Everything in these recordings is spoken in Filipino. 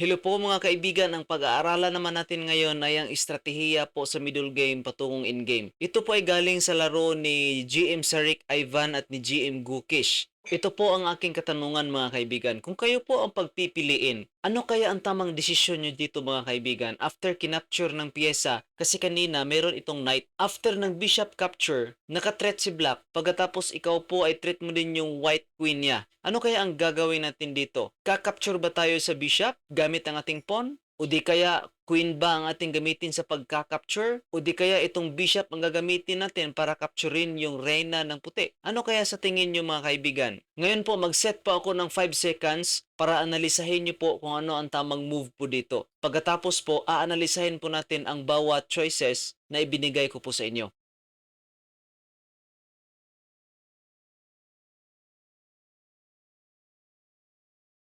Hello po mga kaibigan, ang pag-aaralan naman natin ngayon ay ang estratehiya po sa middle game patungong in-game. Ito po ay galing sa laro ni GM Sarik Ivan at ni GM Gukish. Ito po ang aking katanungan mga kaibigan. Kung kayo po ang pagpipiliin, ano kaya ang tamang desisyon nyo dito mga kaibigan after kinapture ng pyesa? Kasi kanina meron itong knight. After ng bishop capture, nakatreat si black. Pagkatapos ikaw po ay treat mo din yung white queen niya. Ano kaya ang gagawin natin dito? Kakapture ba tayo sa bishop gamit ang ating pawn? O di kaya queen ba ang ating gamitin sa pagka-capture? O di kaya itong bishop ang gagamitin natin para capturein yung reyna ng puti? Ano kaya sa tingin nyo mga kaibigan? Ngayon po mag-set po ako ng 5 seconds para analisahin nyo po kung ano ang tamang move po dito. Pagkatapos po, aanalisahin po natin ang bawat choices na ibinigay ko po sa inyo.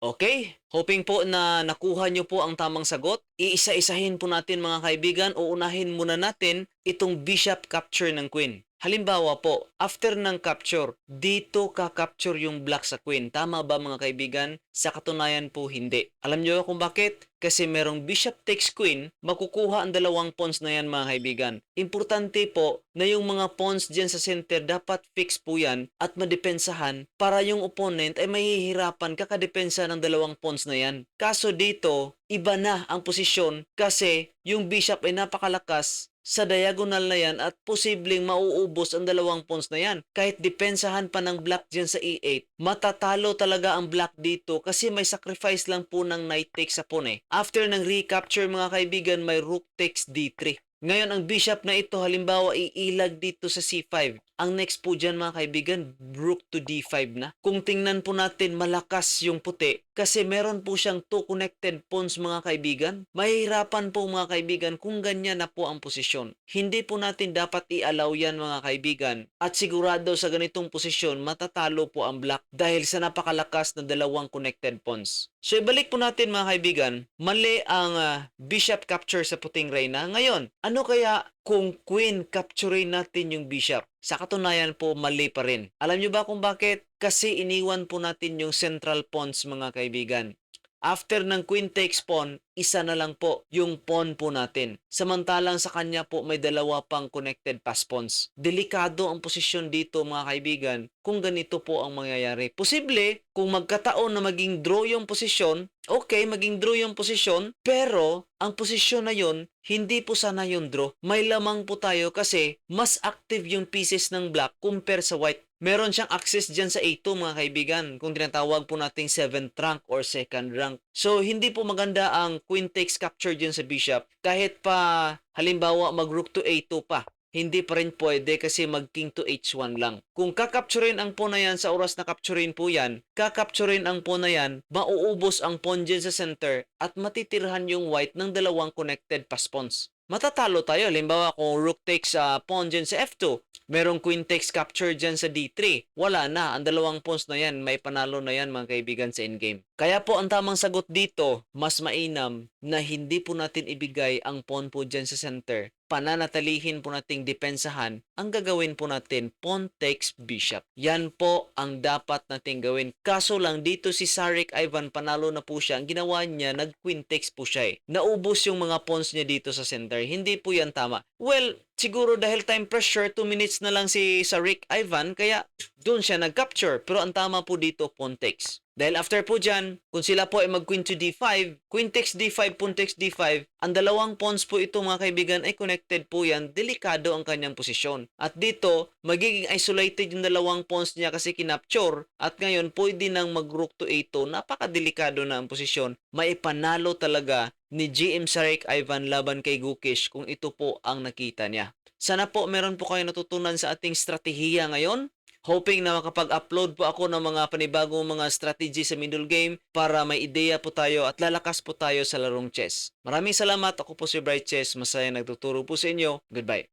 Okay, hoping po na nakuha nyo po ang tamang sagot. Iisa-isahin po natin mga kaibigan o unahin muna natin itong bishop capture ng queen. Halimbawa po, after ng capture, dito ka-capture yung black sa queen. Tama ba mga kaibigan? Sa katunayan po hindi. Alam nyo kung bakit? Kasi merong bishop takes queen, makukuha ang dalawang pawns na yan mga kaibigan. Importante po na yung mga pawns dyan sa center dapat fix po yan at madepensahan para yung opponent ay mahihirapan kakadepensa ng dalawang pawns na yan. Kaso dito, iba na ang posisyon kasi yung bishop ay napakalakas sa diagonal na yan at posibleng mauubos ang dalawang pawns na yan. Kahit depensahan pa ng black dyan sa e8, matatalo talaga ang black dito kasi may sacrifice lang po ng knight takes sa pawn eh. After ng recapture mga kaibigan, may rook takes d3. Ngayon, ang bishop na ito, halimbawa, iilag dito sa c5. Ang next po dyan, mga kaibigan, rook to d5 na. Kung tingnan po natin, malakas yung puti kasi meron po siyang two connected pawns, mga kaibigan. Mahihirapan po, mga kaibigan, kung ganyan na po ang posisyon. Hindi po natin dapat i-allow yan, mga kaibigan. At sigurado sa ganitong posisyon, matatalo po ang black dahil sa napakalakas na dalawang connected pawns. So, ibalik po natin, mga kaibigan, mali ang ah, bishop capture sa puting reyna. Ngayon, ano kaya kung queen capturein natin yung bishop? Sa katunayan po, mali pa rin. Alam nyo ba kung bakit? Kasi iniwan po natin yung central pawns mga kaibigan. After ng queen takes pawn, isa na lang po yung pawn po natin. Samantalang sa kanya po may dalawa pang connected pass pawns. Delikado ang posisyon dito mga kaibigan kung ganito po ang mangyayari. Posible kung magkataon na maging draw yung posisyon, okay, maging draw yung posisyon, pero ang posisyon na yun, hindi po sana yung draw. May lamang po tayo kasi mas active yung pieces ng black compare sa white meron siyang access dyan sa A2 mga kaibigan kung tinatawag po nating 7th rank or second rank. So hindi po maganda ang queen takes capture dyan sa bishop kahit pa halimbawa mag rook to A2 pa. Hindi pa rin pwede kasi mag king to h1 lang. Kung kakapturin ang pawn na yan sa oras na capturein po yan, kakapturin ang pawn na yan, mauubos ang pawn dyan sa center at matitirhan yung white ng dalawang connected pass pawns matatalo tayo. Halimbawa, kung rook takes uh, pawn dyan sa f2, merong queen takes capture dyan sa d3, wala na. Ang dalawang pawns na yan, may panalo na yan mga kaibigan sa endgame. Kaya po ang tamang sagot dito, mas mainam na hindi po natin ibigay ang pawn po dyan sa center. Pananatilihin po nating depensahan. Ang gagawin po natin, pawn takes bishop. Yan po ang dapat nating gawin. Kaso lang dito si Sarik Ivan panalo na po siya. Ang ginawa niya, nag queen takes po siya eh. Naubos yung mga pawns niya dito sa center. Hindi po yan tama. Well, siguro dahil time pressure, 2 minutes na lang si Sarik Ivan, kaya doon siya nag-capture. Pero ang tama po dito, pawn takes. Dahil after po dyan, kung sila po ay mag queen to d5, queen takes d5, pawn takes d5, ang dalawang pawns po ito mga kaibigan ay connected po yan, delikado ang kanyang posisyon. At dito, magiging isolated yung dalawang pawns niya kasi kinapture at ngayon pwede nang mag rook to a2, napakadelikado na ang posisyon. Maipanalo talaga ni GM Sarik Ivan laban kay Gukish kung ito po ang nakita niya. Sana po meron po kayo natutunan sa ating strategiya ngayon hoping na makapag-upload po ako ng mga panibagong mga strategy sa middle game para may ideya po tayo at lalakas po tayo sa larong chess. Maraming salamat. Ako po si Bright Chess. Masaya nagtuturo po sa inyo. Goodbye.